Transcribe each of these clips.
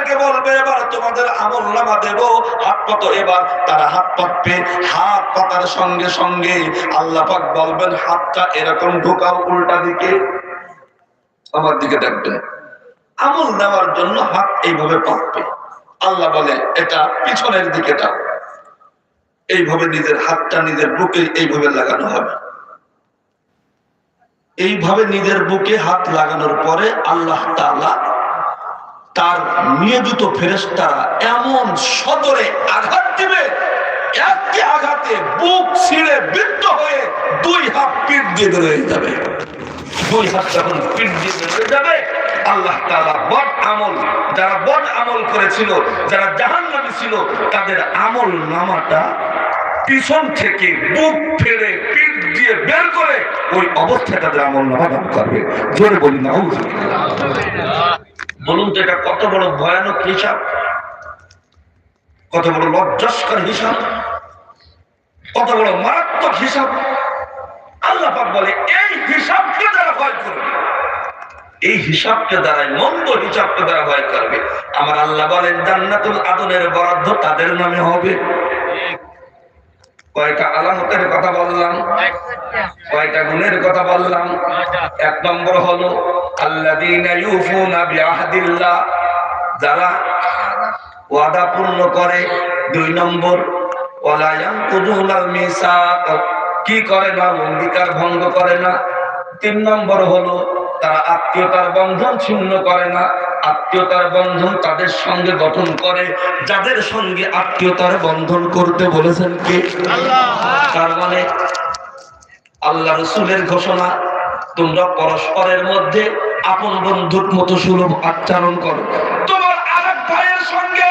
তাদেরকে বলবে, এবার তোমাদের আমল নামা দেব। হাত পাতো এবার তারা হাত পাতবে। হাত পাতার সঙ্গে সঙ্গে আল্লাহ পাক বলবেন, হাতটা এরকম ঢোকাও উল্টা দিকে। আমার দিকে দেখবেন। আমল নেওয়ার জন্য হাত এইভাবে পাতবে। আল্লাহ বলে, এটা পিছনের দিকে দাও এইভাবে নিজের হাতটা নিজের বুকে এইভাবে লাগানো হবে। এইভাবে নিজের বুকে হাত লাগানোর পরে আল্লাহ তাআলা তার নিয়োজিত ফেরেস্তারা এমন সদরে আঘাত দিবে, একটি আঘাতে বুক ছিঁড়ে বৃদ্ধ হয়ে দুই হাত পিঠ দিয়ে বের হয়ে যাবে। আল্লাহ আমল, যারা ছিল, তাদের আমল নামাটা পিছন থেকে বুক দিয়ে বের করে ওই আমল নামা করবে। জোরে বলি না বলুন তো এটা কত বড় ভয়ানক হিসাব? কত বড় লজ্জাস্কর হিসাব? কত বড় মারাত্মক হিসাব? আল্লাহ পাক বলে এই হিসাবকে যারা ভয় করবে এই হিসাবকে দ্বারা মন্দ হিসাবকে দ্বারা ভয় করবে আমার আল্লাহ বলেন জান্নাতুল আদনের বরাদ্দ তাদের নামে হবে। কয়টা আলামতের কথা বললাম কয়টা গুণের কথা বললাম এক নম্বর হলো যারা ওয়াদা পূর্ণ করে দুই নম্বর কি করে না অঙ্গীকার ভঙ্গ করে না। তিন নম্বর হলো তারা আত্মীয়তার বন্ধন ছিন্ন করে না। আত্মীয়তার বন্ধন তাদের সঙ্গে গঠন করে যাদের সঙ্গে আত্মীয়তার বন্ধন করতে বলেছেন কে? তার মানে আল্লাহ রসুলের ঘোষণা তোমরা পরস্পরের মধ্যে আপন বন্ধুর মতো সুলভ আচরণ করো তোমার আরেক ভাইয়ের সঙ্গে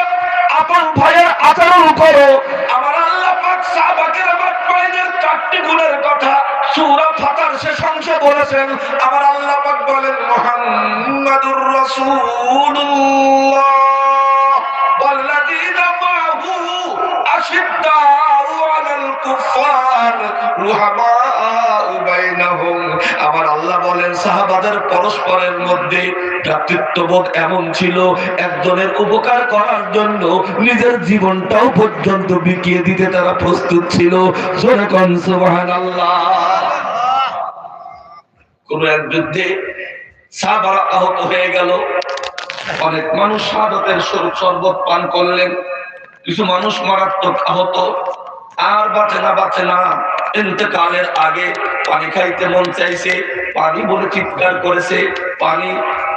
আপন ভাইয়ের আচরণ করো আমার আল্লাহ পাক সাহাবাকের আমার কয়েনের চারটি গুণের কথা সূরা ফাতার শেষ অংশে বলেছেন আমার আল্লাহ পাক বলেন মুহাম্মাদুর রাসূলুল্লাহ والذين معه أشداء على الكفار رحماء আমার আল্লাহ বলেন, সাহাবাদের পরস্পরের মধ্যে ভ্রাতৃত্ববোধ এমন ছিল, একজনের উপকার করার জন্য নিজের জীবনটাও পর্যন্ত বিকিয়ে দিতে তারা প্রস্তুত ছিল। সুবহান কোন এক যুদ্ধে সাহাবারা আহত হয়ে গেল। অনেক মানুষ সাহায্যের স্বরূপ শরবত পান করলেন। কিছু মানুষ মারাত্মক আহত। আর বাঁচে না বাঁচে না। ইন্তকালের আগে পানি খাইতে মন চাইছে, পানি বলে চিৎকার করেছে, পানি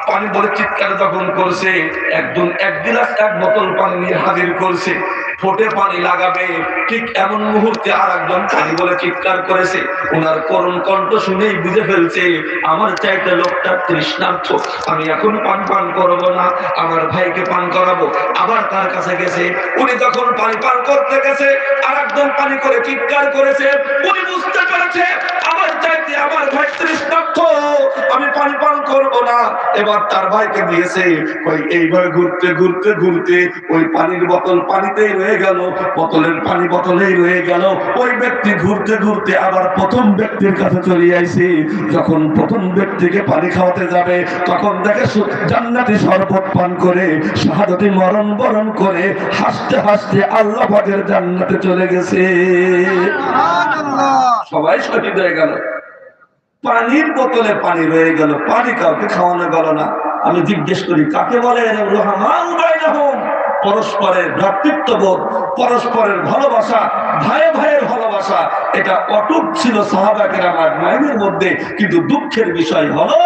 পানি বলে চিৎকার যখন করছে, একজন এক গিলাস এক বোতল পানি নিয়ে হাজির করছে। ঠোঁটে পানি লাগাবে, ঠিক এমন মুহূর্তে আর একজন পানি বলে চিৎকার করেছে। ওনার করুণ কণ্ঠ শুনেই বুঝে ফেলছে, আমার চাইতে লোকটা তৃষ্ণার্থ। আমি এখন পান পান করব না, আমার ভাইকে পান করাবো। আবার তার কাছে গেছে, উনি যখন পানি পান করতে গেছে আর একজন পানি করে চিৎকার করেছে, উনি বুঝতে পেরেছে, আমার চাইতে আমার ভাই তৃষ্ণার্থ আমি পানি পান করব না। এবার তার ভাইকে দিয়েছে ওই এইভাবে ঘুরতে ঘুরতে ঘুরতে ওই পানির বোতল পানিতেই রয়ে গেল, বোতলের পানি বোতলেই রয়ে গেল। ওই ব্যক্তি ঘুরতে ঘুরতে আবার প্রথম ব্যক্তির কাছে চলে আইছে। যখন প্রথম ব্যক্তিকে পানি খাওয়াতে যাবে, তখন দেখে জান্নাতি শরবত পান করে, শাহাদতি মরণ বরণ করে, হাসতে হাসতে আল্লাহ পাকের জান্নাতে চলে গেছে। সবাই শহীদ হয়ে গেল। পানির বোতলে পানি রয়ে গেল। পানি কাউকে খাওয়ানো গেল না। আমি জিজ্ঞেস করি, কাকে বলে? পরস্পরের ভ্রাতৃত্ববোধ, পরস্পরের ভালোবাসা ভাই ভাইয়ের ভালোবাসা, এটা অটুট ছিল সাহাবাকের আমার মায়ের মধ্যে। কিন্তু দুঃখের বিষয় হলো,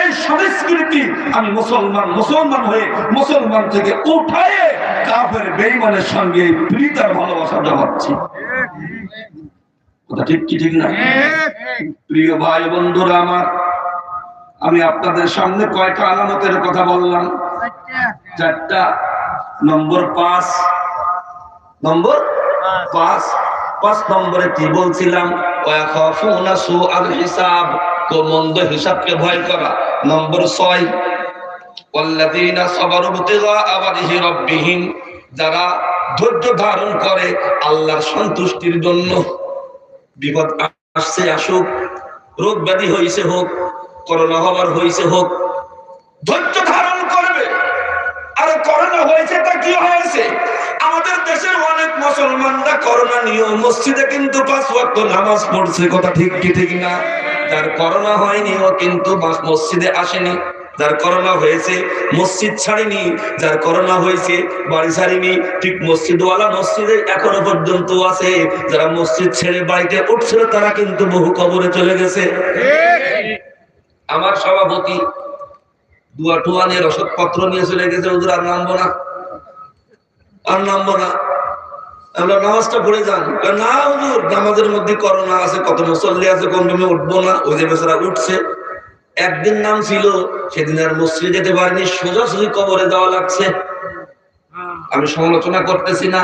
এই সংস্কৃতি আমি মুসলমান মুসলমান হয়ে মুসলমান থেকে উঠায়ে কাফের বেইমানের সঙ্গে প্রীতার ভালোবাসা দেওয়াচ্ছি ঠিক কি ঠিক না? প্রিয় ভাই বন্ধুরা আমার, আমি আপনাদের সামনে কয়টা আলামতের কথা বললাম? চারটা। নম্বর পাঁচ। নম্বর? পাঁচ। পাঁচ নম্বরে কি বলছিলাম? হিসাব মন্দ হিসাবকে ভয় করা। নম্বর ছয় যারা ধৈর্য ধারণ করে আল্লাহর সন্তুষ্টির জন্য বিপদ আসছে, আসুক। রোগ ব্যাধি হয়েছে হোক, করোনা হবার হয়েছে হোক, ধৈর্য ধারণ করবে। আর করোনা হয়েছে, তা কি হয়েছে? আমাদের দেশের অনেক মুসলমানরা করোনা নিয়ে মসজিদে কিন্তু পাঁচ ওয়াক্ত নামাজ পড়ছে, কথা ঠিক কি, ঠিক না? তার করোনা হয়নি, ও কিন্তু মসজিদে আসেনি। যার করোনা হয়েছে, মসজিদ ছাড়েনি, যার করোনা হয়েছে, বাড়ি ছাড়েনি, ঠিক মসজিদওয়ালা মসজিদে এখনও পর্যন্ত আছে, যারা মসজিদ ছেড়ে বাড়িতে উঠছিল তারা কিন্তু বহু কবরে চলে গেছে। আমার সভাপতি দুয়া টুয়া নিয়ে রসদপত্র নিয়ে চলে গেছে ওদের আর নামবো না। আর নামবো না। আমরা নামাজটা পড়ে যান। না, হুজুর, নামাজের মধ্যে করোনা আছে, কত মুসল্লি আছে, কোন উঠবো না, ওই যে বেচারা উঠছে। একদিন নাম ছিল সেদিন আর মসজিদে যেতে পারেনি সোজাসুজি কবরে দেওয়া লাগছে। আমি সমালোচনা করতেছি না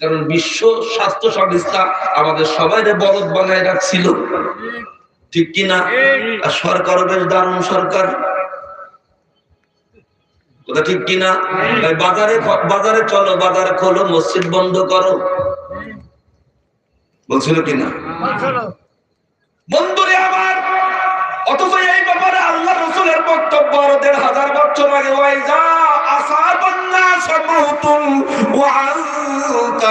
কারণ বিশ্ব স্বাস্থ্য সংস্থা আমাদের সবাই বলদ বানায় রাখছিল। ঠিক কিনা আর সরকারও বেশ দারুণ সরকার। কথা ঠিক কিনা বাজারে বাজারে চলো বাজারে খোলো মসজিদ বন্ধ করো। বলছিল কিনা আমার অথচ এই ব্যাপারে আল্লাহ রসুলের বক্তব্য আরও দেড় হাজার বছর আগে, ওয়াইজা আসাবান নাস মাউতুন ওয়া আনতা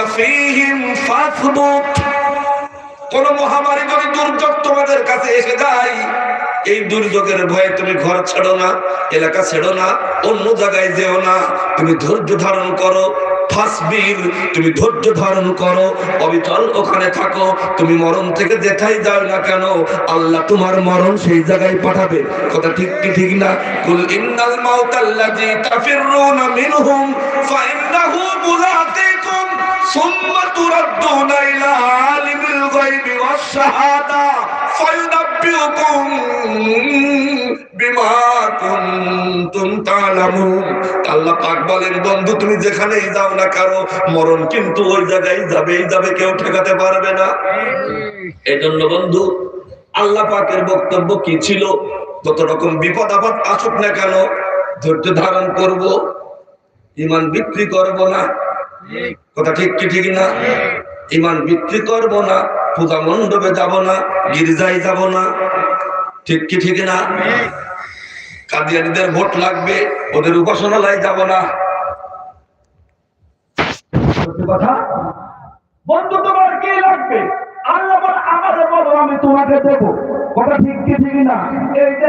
কোন মহামারী যদি দুর্যোগ তোমাদের কাছে এসে যায়, এই দুর্যোগের ভয়ে তুমি ঘর ছেড়ো না, এলাকা ছেড়ো না, অন্য জায়গায় যেও না। তুমি ধৈর্য ধারণ করো ফাসবির তুমি ধৈর্য ধারণ করো, অবিচল ওখানে থাকো, তুমি মরণ থেকে দেখাই যাও না কেন, আল্লাহ তোমার মরণ সেই জায়গায় পাঠাবে। কথা ঠিক কি ঠিক না? কুল ইন্নাল মাউতাল্লাযী তাফিরুনা মিনহুম, ফাইন্নাহু সুম্মা বন্ধু, তুমি যেখানেই যাও না কারও মরণ কিন্তু ওই জায়গায় যাবেই যাবে, কেউ ঠেকাতে পারবে না। এই জন্য বন্ধু, আল্লাহ পাকের বক্তব্য কি ছিল? যত রকম বিপদ আপদ আসুক না কেন, ধৈর্য ধারণ করব ইমান বিক্রি করব না। কথা ঠিক কি ঠিক না? ইমান বিক্রি করব না, পূজা মণ্ডপে যাব না, গির্জায় যাব না। ঠিক কি ঠিক না? কাদিয়ানিদের ভোট লাগবে, ওদের উপাসনালয় যাব না। কথা? বন্ধু, তোমার কি লাগবে? আল্লাহ আমাকে বলো আমি তোমাকে দেব। কথা ঠিক কি ঠিক না? এই যে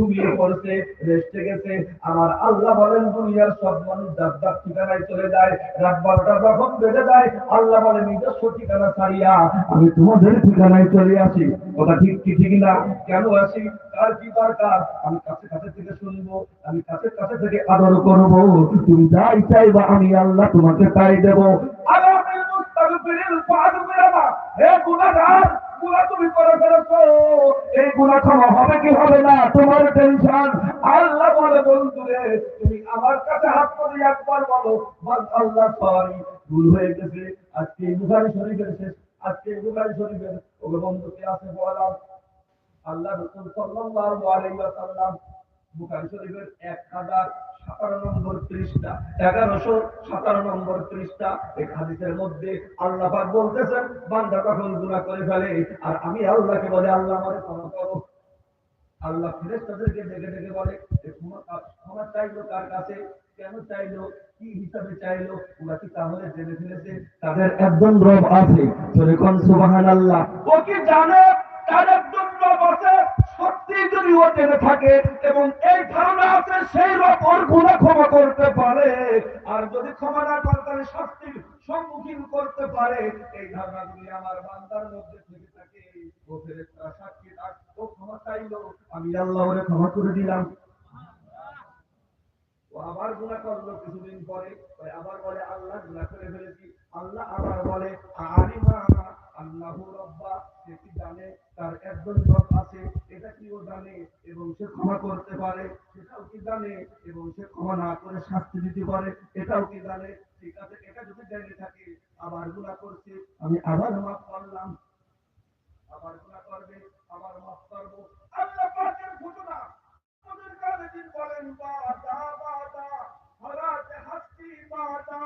ঘুমিয়ে পড়ছে রেস্টে গেছে। আমার আল্লাহ বলেন, দুনিয়ার সব মানুষ ঠিকানায় চলে যায়, রাত বারোটা যখন বেড়ে যায়। আল্লাহ বলে নিজস্ব ঠিকানা ছাড়িয়া আমি তোমাদের ঠিকানায় চলে আসি। ঠিক কি, ঠিক না? কেন আসি? কার কি দরকার? আমি কাছে কাছে থেকে শুনব, আমি কাছে কাছে থেকে আদর করব। তুমি যাই চাইবা, আমি আল্লাহ তোমাকে তাই দেবো। ফাদবিরামা হে গুনাহগার! গুনাহ তুমি করে ফেলেছো। এই গুনাহ ক্ষমা হবে কি হবে না? তোমার টেনশন আল্লাহ বলে বন্ধু রে তুমি আমার কাছে হাত করে একবার বলো আল্লাহ সরি ভুল হয়ে গেছে। আজকে বুখারী শরীফের শেষ। আজকে বুখারী শরীফের ওকে বন্ধুকে আছে বললাম আল্লাহ রসুল সাল্লাল্লাহু আলাইহি ওয়াসাল্লাম বুখারী শরীফের 1017 নম্বর পৃষ্ঠা 1117 নম্বর পৃষ্ঠা। এই হাদিসের মধ্যে আল্লাহ পাক বলতেছেন, বান্দা কখন গুনাহ করে ফেলে? আর আমি আল্লাহকে বলে, আল্লাহ আমারে ক্ষমা করো। আল্লাহ ফেরেশতাদেরকে ডেকে ডেকে বলে ক্ষমা ক্ষমা চাইলো কার কাছে? কেন চাইলো? কি হিসাবে চাইলো? ওরা কি তাহলে তাদের একজন একজন রব আছে সত্যি যদি ও জেনে থাকে এবং এই ধারণা আছে, সেই রব ওর গুনাহ ক্ষমা করতে পারে। আর যদি ক্ষমা না করে তাহলে শাস্তির সম্মুখীন করতে পারে। এই ধারণা যদি আমার বান্দার মধ্যে থেকে থাকে। ও ফেরেশতারা সাক্ষী ও ক্ষমা চাইলো। আমি আল্লাহ ওরে ক্ষমা করে দিলাম। ও আবার গুনাহ করল কিছুদিন পরে। আবার বলে, আল্লাহ গুনাহ করে ফেলেছি। আল্লাহ আবার বলে আলিমা আল্লাহু রাব্বা, সে কি জানে? তার একজন সৎ আছে, এটা কি ও জানে এবং সে ক্ষমা করতে পারে, সেটাও কি জানে এবং সে ক্ষমা না করে শাস্তি দিতে পারে, এটাও কি জানে? ঠিক আছে, এটা যদি জেনে থাকে, আবার গুণা করছে, আমি আবার মাফ করলাম। আবার গুণা করবে, আবার মাফ করব। আল্লাহ পাকের ঘটনা আমাদের কাছে দিন বলেন, বাদা বাদা, হরাতে হাসি, বাদা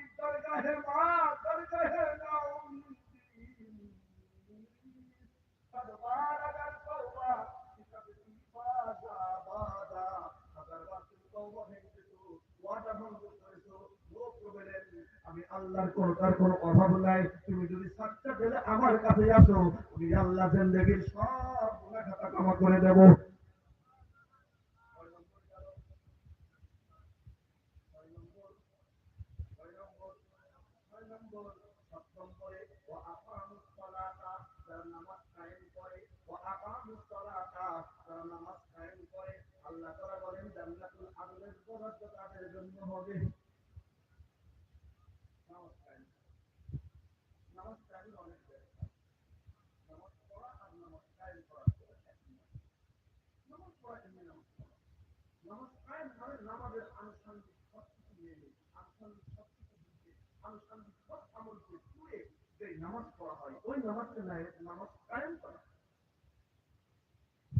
ইদ্দার গাহে মা, দরগাহে না আল্লাহর অভাব নাই। তুমি যদি পেলে আমার কাছে আসো, আমি আল্লাহ জিন্দগির সব গুণা খাতা কামা করে দেবো। নামাজ করা সব কিছু মেনে আনুষঙ্গিক সব কিছু নামাজ পড়া হয়, ওই নামাজকে নামাজ কায়েম করা।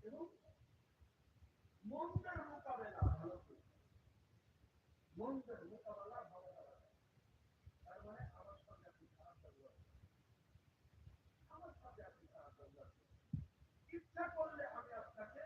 এবং মন্দের মোকাবেলা ভালো মন্দের মোকাবেলা ভালো তার মানে আমার সাথে আপনি খারাপ ব্যবহার আমার সাথে ইচ্ছা করলে আমি আপনাকে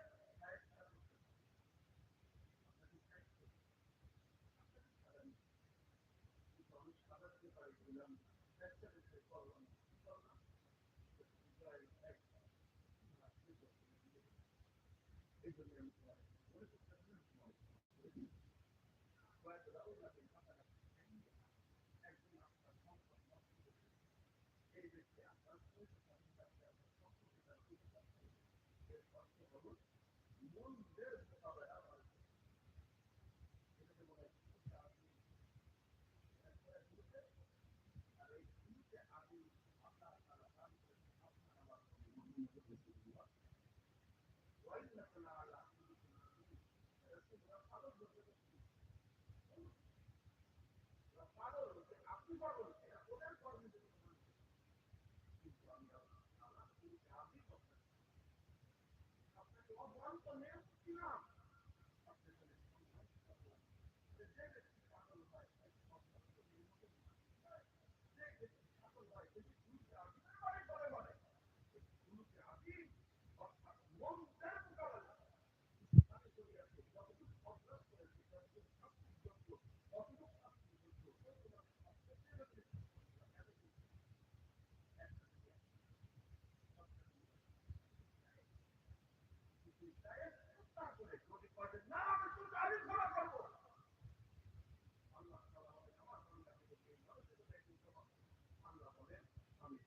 One day from there to Iran.